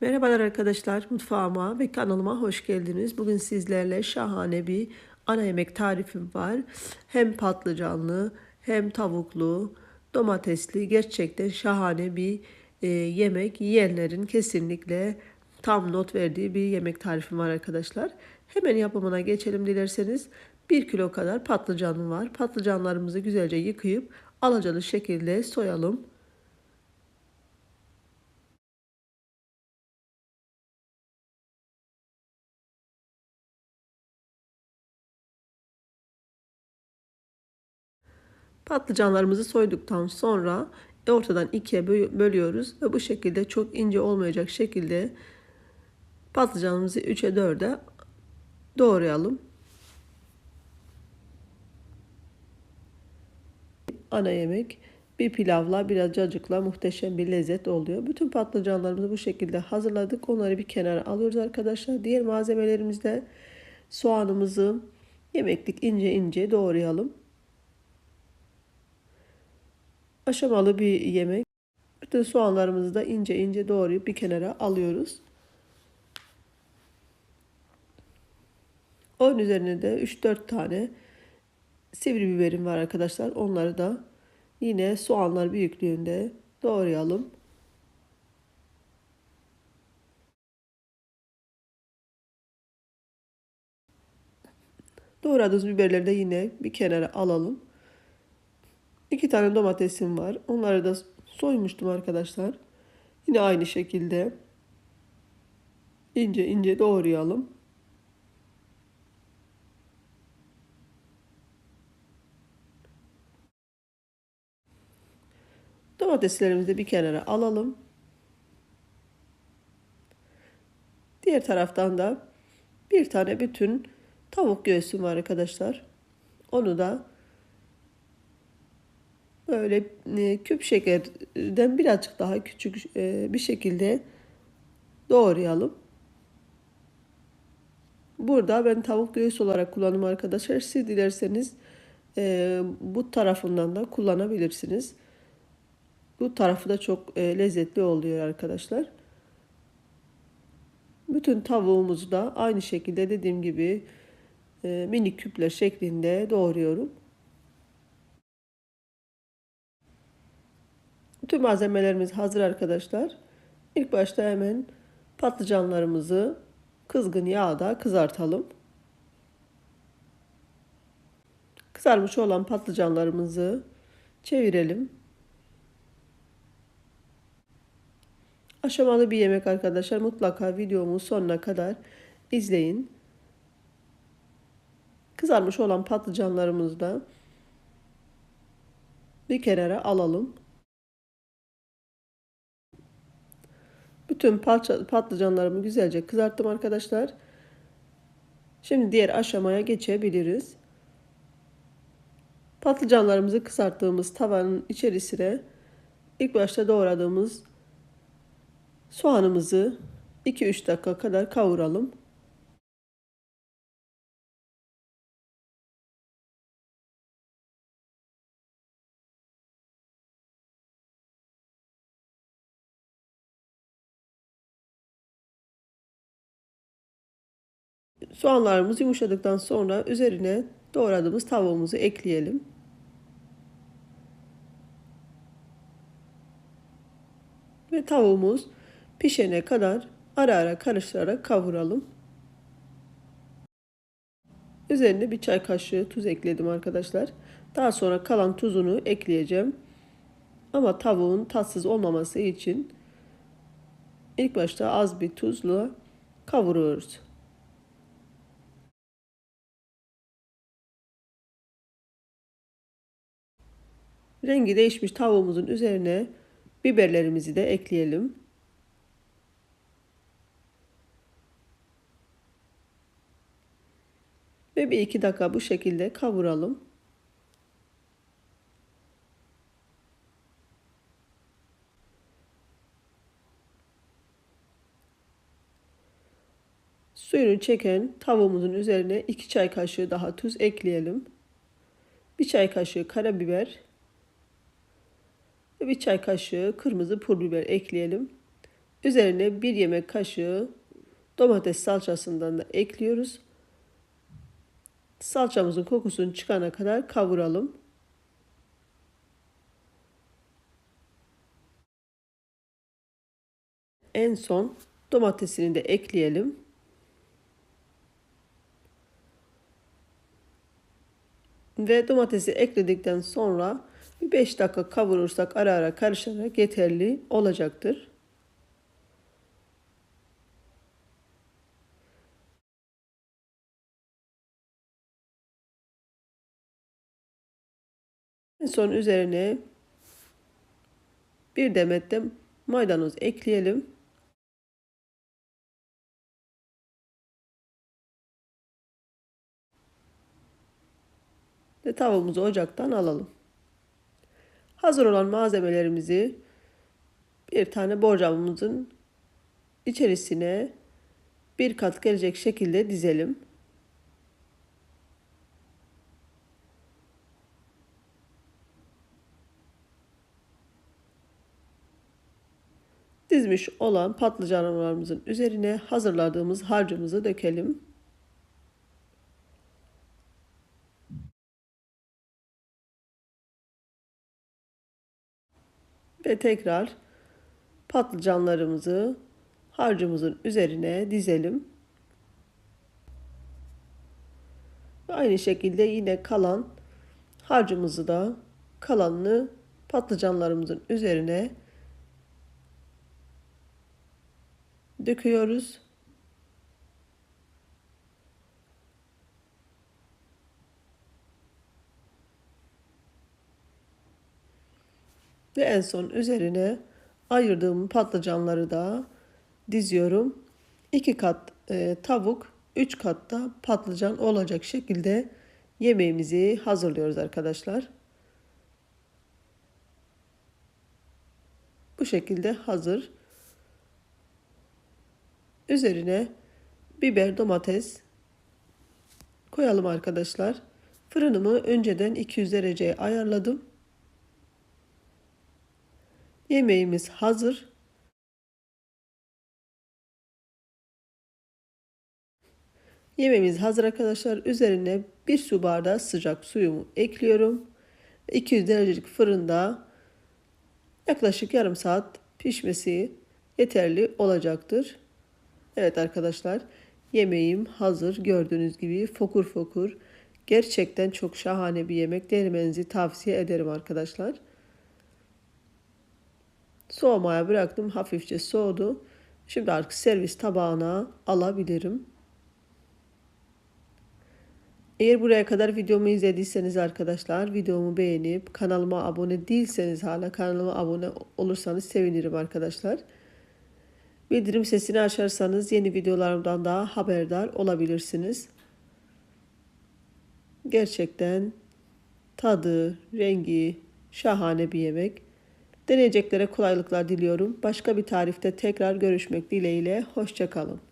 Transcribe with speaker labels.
Speaker 1: Merhabalar arkadaşlar, mutfağıma ve kanalıma hoş geldiniz. Bugün sizlerle şahane bir ana yemek tarifim var. Hem patlıcanlı, hem tavuklu, domatesli, gerçekten şahane bir e, yemek. Yiyenlerin kesinlikle tam not verdiği bir yemek tarifim var arkadaşlar. Hemen yapımına geçelim dilerseniz. 1 kilo kadar patlıcanım var. Patlıcanlarımızı güzelce yıkayıp alacalı şekilde soyalım. Patlıcanlarımızı soyduktan sonra ortadan ikiye bölüyoruz ve bu şekilde çok ince olmayacak şekilde patlıcanımızı 3'e 4'e doğrayalım. Ana yemek bir pilavla biraz cacıkla muhteşem bir lezzet oluyor. Bütün patlıcanlarımızı bu şekilde hazırladık. Onları bir kenara alıyoruz arkadaşlar. Diğer malzemelerimizde soğanımızı yemeklik ince ince doğrayalım aşamalı bir yemek. Bütün soğanlarımızı da ince ince doğrayıp bir kenara alıyoruz. Onun üzerine de 3-4 tane sivri biberim var arkadaşlar. Onları da yine soğanlar büyüklüğünde doğrayalım. Doğradığımız biberleri de yine bir kenara alalım. İki tane domatesim var. Onları da soymuştum arkadaşlar. Yine aynı şekilde ince ince doğrayalım. Domateslerimizi bir kenara alalım. Diğer taraftan da bir tane bütün tavuk göğsüm var arkadaşlar. Onu da böyle e, küp şekerden birazcık daha küçük e, bir şekilde doğrayalım. Burada ben tavuk göğüs olarak kullanım arkadaşlar. Siz dilerseniz e, bu tarafından da kullanabilirsiniz. Bu tarafı da çok e, lezzetli oluyor arkadaşlar. Bütün tavuğumuzu da aynı şekilde dediğim gibi e, minik küpler şeklinde doğruyorum. Tüm malzemelerimiz hazır arkadaşlar. İlk başta hemen patlıcanlarımızı kızgın yağda kızartalım. Kızarmış olan patlıcanlarımızı çevirelim. Aşamalı bir yemek arkadaşlar. Mutlaka videomu sonuna kadar izleyin. Kızarmış olan patlıcanlarımızı da bir kenara alalım. Bütün patlıcanlarımı güzelce kızarttım arkadaşlar. Şimdi diğer aşamaya geçebiliriz. Patlıcanlarımızı kızarttığımız tavanın içerisine ilk başta doğradığımız soğanımızı 2-3 dakika kadar kavuralım. Soğanlarımız yumuşadıktan sonra üzerine doğradığımız tavuğumuzu ekleyelim. Ve tavuğumuz pişene kadar ara ara karıştırarak kavuralım. Üzerine bir çay kaşığı tuz ekledim arkadaşlar. Daha sonra kalan tuzunu ekleyeceğim. Ama tavuğun tatsız olmaması için ilk başta az bir tuzla kavuruyoruz. Rengi değişmiş tavuğumuzun üzerine biberlerimizi de ekleyelim. Ve bir iki dakika bu şekilde kavuralım. Suyunu çeken tavuğumuzun üzerine 2 çay kaşığı daha tuz ekleyelim. 1 çay kaşığı karabiber bir çay kaşığı kırmızı pul biber ekleyelim. Üzerine bir yemek kaşığı domates salçasından da ekliyoruz. Salçamızın kokusunu çıkana kadar kavuralım. En son domatesini de ekleyelim. Ve domatesi ekledikten sonra bir 5 dakika kavurursak ara ara karışarak yeterli olacaktır. En son üzerine bir demet de maydanoz ekleyelim. Ve tavuğumuzu ocaktan alalım. Hazır olan malzemelerimizi bir tane borcamımızın içerisine bir kat gelecek şekilde dizelim. Dizmiş olan patlıcanlarımızın üzerine hazırladığımız harcımızı dökelim. Ve tekrar patlıcanlarımızı harcımızın üzerine dizelim. Aynı şekilde yine kalan harcımızı da kalanını patlıcanlarımızın üzerine döküyoruz. Ve en son üzerine ayırdığım patlıcanları da diziyorum. 2 kat e, tavuk, 3 kat da patlıcan olacak şekilde yemeğimizi hazırlıyoruz arkadaşlar. Bu şekilde hazır. Üzerine biber, domates koyalım arkadaşlar. Fırınımı önceden 200 dereceye ayarladım. Yemeğimiz hazır. Yemeğimiz hazır arkadaşlar. Üzerine bir su bardağı sıcak suyumu ekliyorum. 200 derecelik fırında yaklaşık yarım saat pişmesi yeterli olacaktır. Evet arkadaşlar yemeğim hazır. Gördüğünüz gibi fokur fokur. Gerçekten çok şahane bir yemek. Denemenizi tavsiye ederim arkadaşlar. Soğumaya bıraktım. Hafifçe soğudu. Şimdi artık servis tabağına alabilirim. Eğer buraya kadar videomu izlediyseniz arkadaşlar videomu beğenip kanalıma abone değilseniz hala kanalıma abone olursanız sevinirim arkadaşlar. Bildirim sesini açarsanız yeni videolarımdan daha haberdar olabilirsiniz. Gerçekten tadı, rengi şahane bir yemek. Deneyeceklere kolaylıklar diliyorum. Başka bir tarifte tekrar görüşmek dileğiyle. Hoşçakalın.